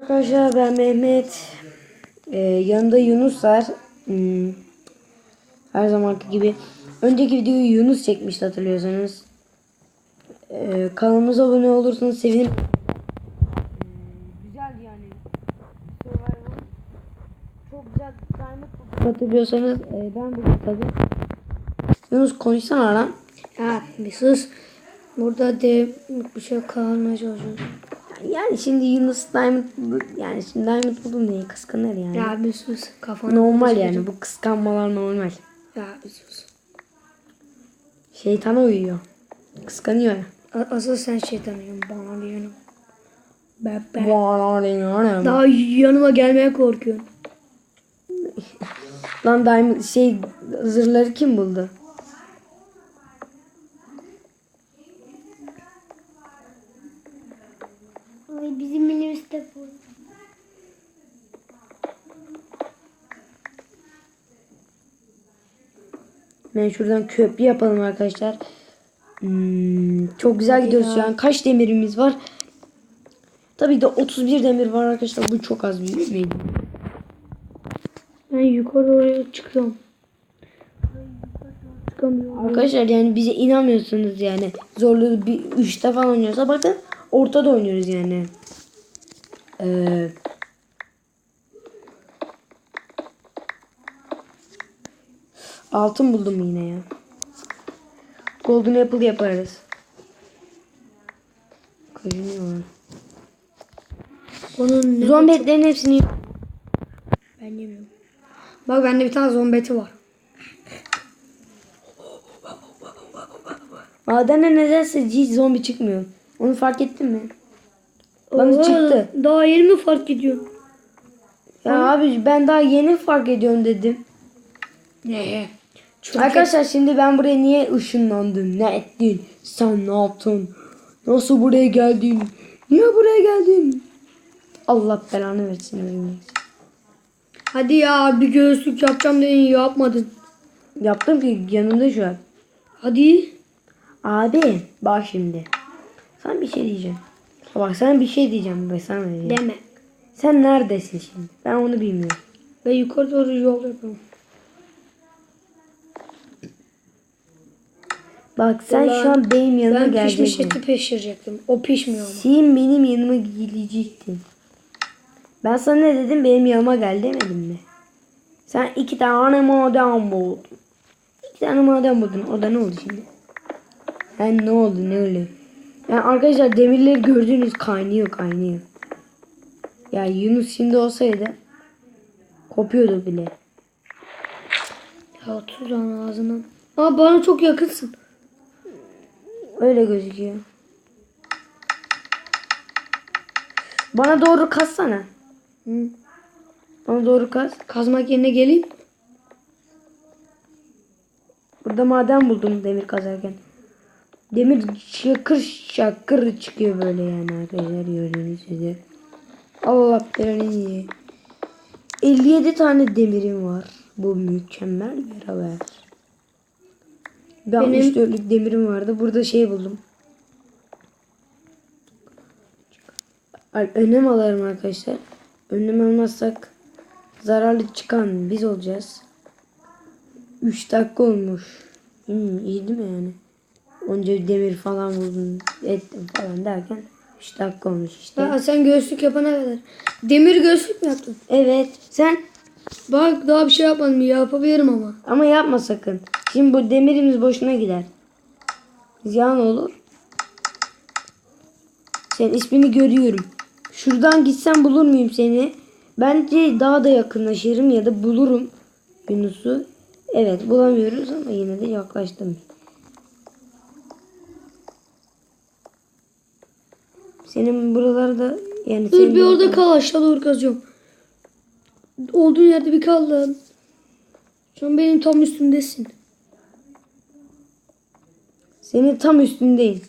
Arkadaşlar ben Mehmet. Ee, yanında Yunus var. Hmm, her zamanki gibi. Önceki videoyu Yunus çekmişti hatırlıyorsanız. Ee, kanalımıza abone olursanız sevinirim. güzel yani. Çok güzel Hatırlıyorsanız e, ben bu tabii. Yunus konuşsana lan. Ya bir sus. Burada de bir şey kalmaya çalışıyorum. Yani şimdi Yunus Diamond yani şimdi Diamond buldum diye kıskanır yani. Ya bir sus. Kafana Normal yani bu kıskanmalar normal. Ya bir sus. Şeytana uyuyor. Kıskanıyor ya. Asıl sen şeytanıyım bana diyorum. Ben, ben. Lan Daha yanıma gelmeye korkuyorsun. Diamond şey zırhları kim buldu? Ay bizim minibüste bu. Ben şuradan köprü yapalım arkadaşlar. Hmm, çok güzel gidiyoruz şu an. Kaç demirimiz var? Tabii de 31 demir var arkadaşlar. Bu çok az bir değil. Ben yukarı oraya çıkıyorum. Arkadaşlar yani bize inanmıyorsunuz yani. Zorluğu bir 3'te falan oynuyorsa bakın ortada oynuyoruz yani. Ee, altın buldum yine ya. Golden apple yaparız. Koyunuyor. Onun ne? Zombi etlerin hepsini Ben yemiyorum. Bak bende bir tane zombeti var. Madene nedense hiç zombi çıkmıyor. Onu fark ettin mi? Bana Oo, çıktı. Daha yeni mi fark ediyorsun? Ya abi ben daha yeni fark ediyorum dedim. Ne? Çünkü Arkadaşlar şimdi ben buraya niye ışınlandım? Ne ettin? Sen ne yaptın? Nasıl buraya geldin? Niye buraya geldin? Allah belanı versin. Hadi ya bir göğüslük yapacağım dedin yapmadın. Yaptım ki yanımda şu an. Hadi. Abi bak şimdi. Sana bir şey diyeceğim. Bak sana bir şey diyeceğim. Ben sana diyeceğim. Deme. Sen neredesin şimdi? Ben onu bilmiyorum. Ben yukarı doğru yol yapıyorum. Bak sen Ulan, şu an benim yanıma Ben pişmiş gelecektin. eti pişirecektim. O pişmiyor ama. Sen benim yanıma gelecektin. Ben sana ne dedim? Benim yanıma gel demedim mi? Sen iki tane maden buldun. İki tane maden buldun. O da ne oldu şimdi? Yani ne oldu ne oldu? Yani arkadaşlar demirleri gördüğünüz kaynıyor kaynıyor. Ya Yunus şimdi olsaydı kopuyordu bile. Ya tuz lan ağzına. Aa bana çok yakınsın. Öyle gözüküyor. Bana doğru kassana. Hı. Bana doğru kas. Kazmak yerine geleyim. Burada maden buldum demir kazarken. Demir şakır şakır çıkıyor böyle yani arkadaşlar gördüğünüz üzere. Allah belanı iyi. 57 tane demirim var. Bu mükemmel bir haber. Ben Benim- 64'lük demirim vardı. Burada şey buldum. Önlem alalım arkadaşlar. Önlem almazsak zararlı çıkan biz olacağız. 3 dakika olmuş. Hmm, iyi değil mi yani? Onca demir falan buldum ettim falan derken 3 dakika olmuş işte. Aa, sen göğüslük yapana kadar. Demir göğüslük mü yaptın? Evet sen Bak daha bir şey yapmadım. Yapabilirim ama. ama yapma sakın. Şimdi bu demirimiz boşuna gider. Ziyan olur. Senin ismini görüyorum. Şuradan gitsem bulur muyum seni? Bence daha da yakınlaşırım ya da bulurum Yunus'u. Evet bulamıyoruz ama yine de yaklaştım. Senin buralarda yani Dur bir orada kal aşağı doğru kazıyorum. Olduğun yerde bir kal lan. Şu an benim tam üstündesin. Senin tam üstündeyim.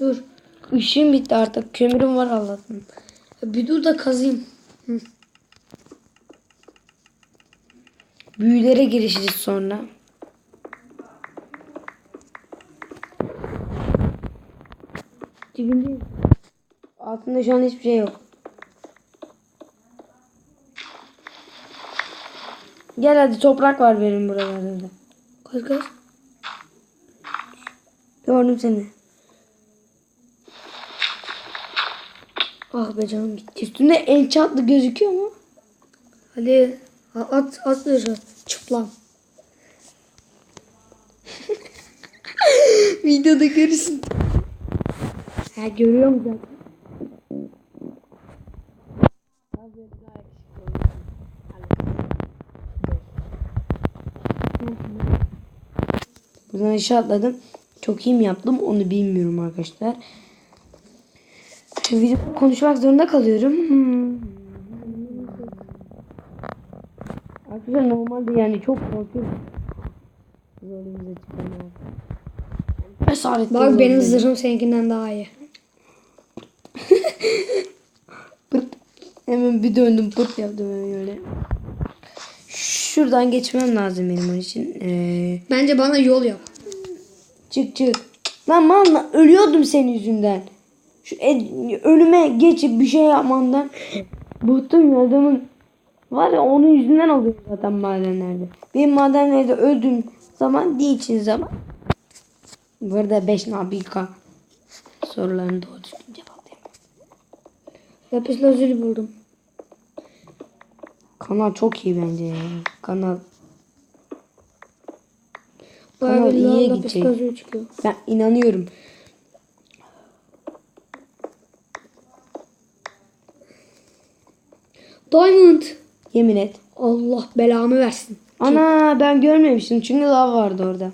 Dur. Işığım bitti artık. Kömürüm var Allah'tan. Bir dur da kazayım. Büyülere girişiriz sonra. Dibindeyim. Altında şu an hiçbir şey yok. Gel hadi toprak var benim buralarda da. Kaç kaç. Gördüm seni. Ah be canım gitti. Üstünde el çatlı gözüküyor mu? Hadi at at dışarı. Çıplam. Videoda görürsün. Ha görüyorum zaten. Buradan aşağı atladım. Çok iyi mi yaptım onu bilmiyorum arkadaşlar. Video konuşmak zorunda kalıyorum. Hmm. Arkadaşlar normalde yani çok korkuyorum. Zorluğumuza Bak benim zırhım seninkinden daha iyi. Pırt. Hemen bir döndüm pırt yaptım hemen öyle. Şuradan geçmem lazım benim onun için. Ee, Bence bana yol yap. çık çık. Lan lan, ölüyordum senin yüzünden. Şu önüme geçip bir şey yapmandan bıktım ya adamın. Var ya onun yüzünden oluyor zaten madenlerde. Benim madenlerde öldüğüm zaman değil için zaman. Burada 5 nabika sorularını doğru düzgün cevaplayamam. Lapis lazuli buldum. Kanal çok iyi bence ya. Kanal Bayağı Kanal iyiye gidecek. çıkıyor. ben inanıyorum. Diamond. Yemin et. Allah belamı versin. Ana ben görmemiştim çünkü lav vardı orada.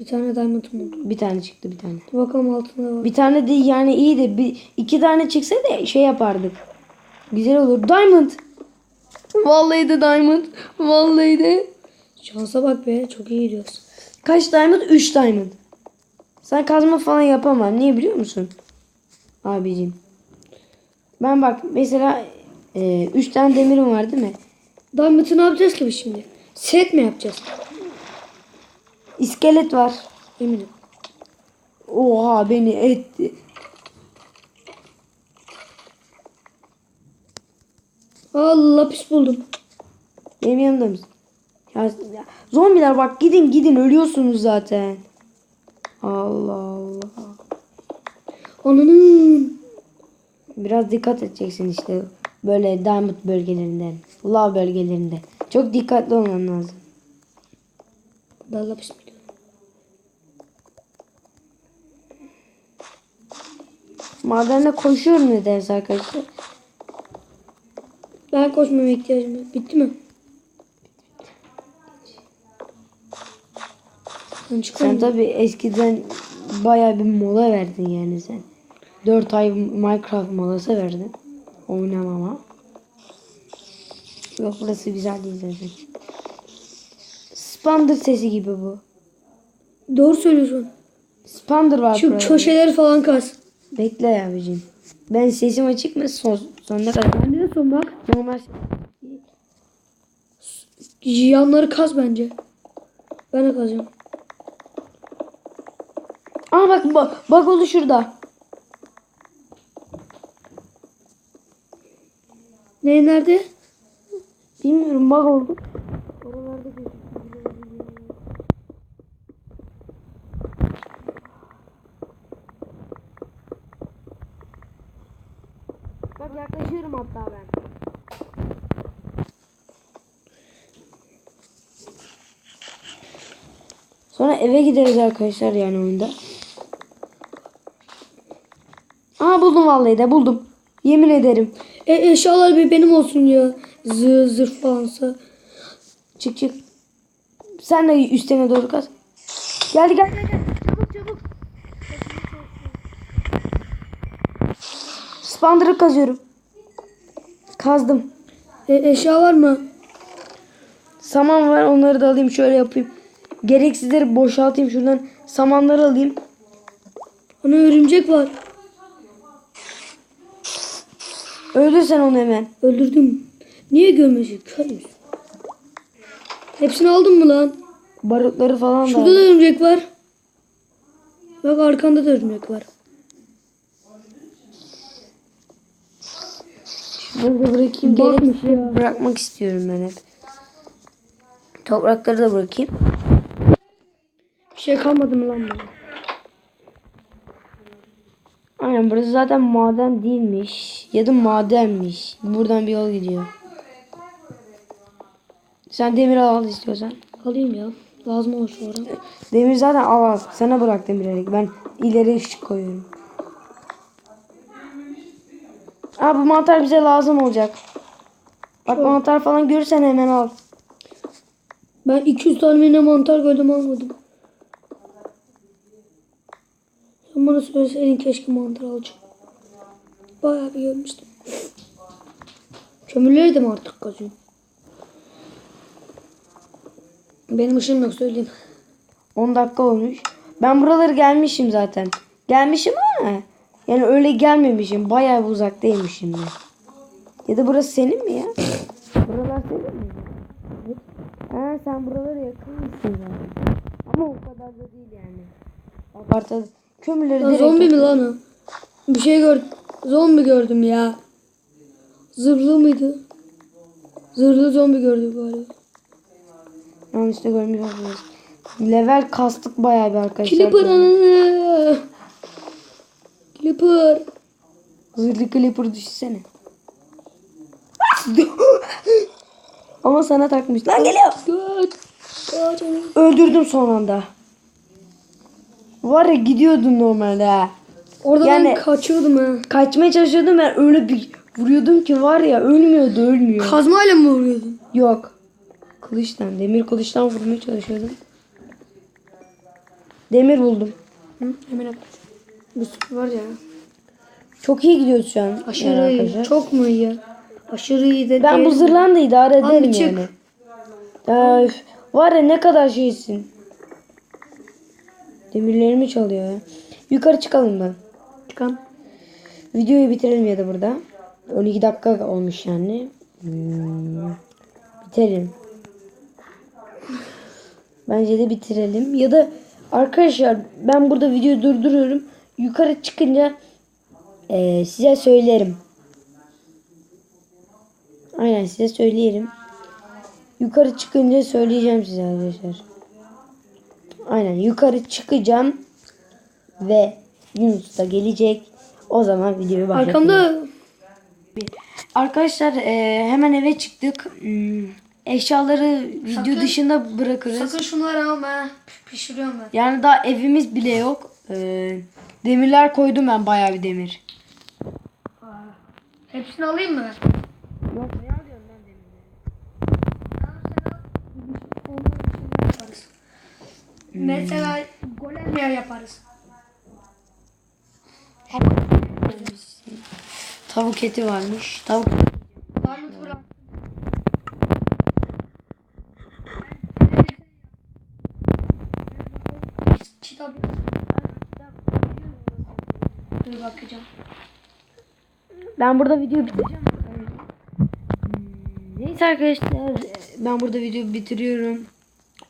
Bir tane diamond buldum. Bir tane çıktı bir tane. Dur bakalım altında var. Bir tane de yani iyi de bir iki tane çıksa da şey yapardık. Güzel olur. Diamond. Vallahi de diamond. Vallahi de. Şansa bak be. Çok iyi gidiyoruz. Kaç diamond? 3 diamond. Sen kazma falan yapamam. Niye biliyor musun? Abicim. Ben bak mesela 3 tane demirim var değil mi? Diamond'ı ne yapacağız ki biz şimdi? Set mi yapacağız? İskelet var. Eminim. Oha beni etti. Aa lapis buldum. Benim yanımda mısın? Ya, ya, zombiler bak gidin gidin ölüyorsunuz zaten. Allah Allah. Ananın. Biraz dikkat edeceksin işte böyle diamond bölgelerinden, lav bölgelerinde. Çok dikkatli olman lazım. Daha lapis biliyorum. Madene koşuyorum nedense arkadaşlar. Ben koşmama ihtiyacım yok. Bitti mi? Ben. Sen tabi eskiden baya bir mola verdin yani sen. 4 ay Minecraft molası verdin. Oynamama. Yok burası güzel değil zaten. Spander sesi gibi bu. Doğru söylüyorsun. Spander var Şu köşeleri falan kaz. Bekle abicim. Ben sesim açık mı? Son, sonuna kadar. Bende de son bak. Normal. Yanları kaz bence. Ben de kazacağım. Aa bak bak, bak oldu şurada. Ne nerede? Bilmiyorum bak oldu. Bak yaklaşıyorum hatta ben. Sonra eve gideriz arkadaşlar yani oyunda. Aa buldum vallahi de buldum. Yemin ederim. E, eşyalar bir benim olsun ya. Zırh zırh falansa. Çık çık. Sen de üstüne doğru kaz. Geldi geldi geldi. Çabuk çabuk. Spander'ı kazıyorum. Kazdım. E, eşya var mı? Saman var onları da alayım şöyle yapayım. Gereksizleri boşaltayım şuradan. Samanları alayım. Ana örümcek var. Öldür sen onu hemen. Öldürdüm. Niye görmüyorsun? Kör müsün? Hepsini aldın mı lan? Barutları falan da. Şurada da örümcek var. Bak arkanda da örümcek var. Burada bırakayım. Ya. bırakmak istiyorum ben hep. Toprakları da bırakayım. Bir şey kalmadı mı lan burada? Aynen burası zaten maden değilmiş. Ya da madenmiş. Buradan bir yol gidiyor. Sen demir al istiyorsan. Alayım ya. Lazım olur sonra. Demir zaten al al. Sana bırak demirleri. Ben ileri ışık koyuyorum. Aa bu mantar bize lazım olacak. Bak mantar falan görürsen hemen al. Ben 200 tane mantar gördüm almadım. Sen bana söyleseydin keşke mantar alacağım. Bayağı bir görmüştüm. Kömürleri de mi artık kazıyorum? Benim ışığım yok söyleyeyim. 10 dakika olmuş. Ben buraları gelmişim zaten. Gelmişim ama yani öyle gelmemişim. Bayağı bir uzaktaymışım ben. Ya da burası senin mi ya? Buralar senin mi? Ha sen buralara yakın mısın zaten? Ama o kadar da değil yani. Abartı. Kömürleri Lan direkt zombi mi lan o? Bir şey gördüm. Zombi gördüm ya. Zırhlı mıydı? Zırhlı zombi gördüm galiba. Yanlışlıkla görmüş olabiliriz. Level kastık bayağı bir arkadaşlar. Clipper ananı. Clipper. Zırhlı Clipper düşsene. Ama sana takmış. Lan geliyor. Canım. Öldürdüm son anda. Var ya gidiyordun normalde ha. Orada Yani- ben kaçıyordum ha. Kaçmaya çalışıyordum ben öyle bir vuruyordum ki var ya ölmüyordu ölmüyor. Kazmayla mı vuruyordun? Yok. Kılıçtan demir kılıçtan vurmaya çalışıyordum. Demir buldum. Hı? Hemen yap. Bir sürü var ya. Çok iyi gidiyoruz şu an. Aşırı yani iyi. arkadaşlar. Çok mu iyi? Aşırı iyi de Ben bu değil. zırhlan da idare ederim çık. yani. Ya, üf, var ya ne kadar şeysin. Demirlerimi çalıyor ya. Yukarı çıkalım da. Çıkan. Videoyu bitirelim ya da burada. 12 dakika olmuş yani. Hmm, Bitirelim. Bence de bitirelim. Ya da arkadaşlar ben burada videoyu durduruyorum. Yukarı çıkınca eee, size söylerim. Aynen size söyleyelim. Yukarı çıkınca söyleyeceğim size arkadaşlar. Aynen yukarı çıkacağım ve Yunus da gelecek. O zaman videoyu başlatalım. Arkamda Arkadaşlar e, hemen eve çıktık. Hmm, Eşyaları video Sakın- dışında bırakırız. sakın şunları alma. Pişiriyorum ben. Yani daha evimiz bile yok. E, demirler koydum ben bayağı bir demir. Hepsini alayım mı? Yok ne alıyorum ben yaparız. Mesela golem yer yaparız. Tavuk eti varmış. Tavuk Varlık bırak. Kitap. Dur bakacağım. Ben burada video bitireceğim. Hmm, Neyse arkadaşlar ben burada video bitiriyorum.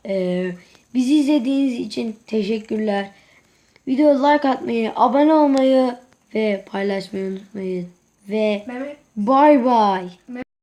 Ee, bizi izlediğiniz için teşekkürler. Videoya like atmayı, abone olmayı ve paylaşmayı unutmayın. Ve bye bye.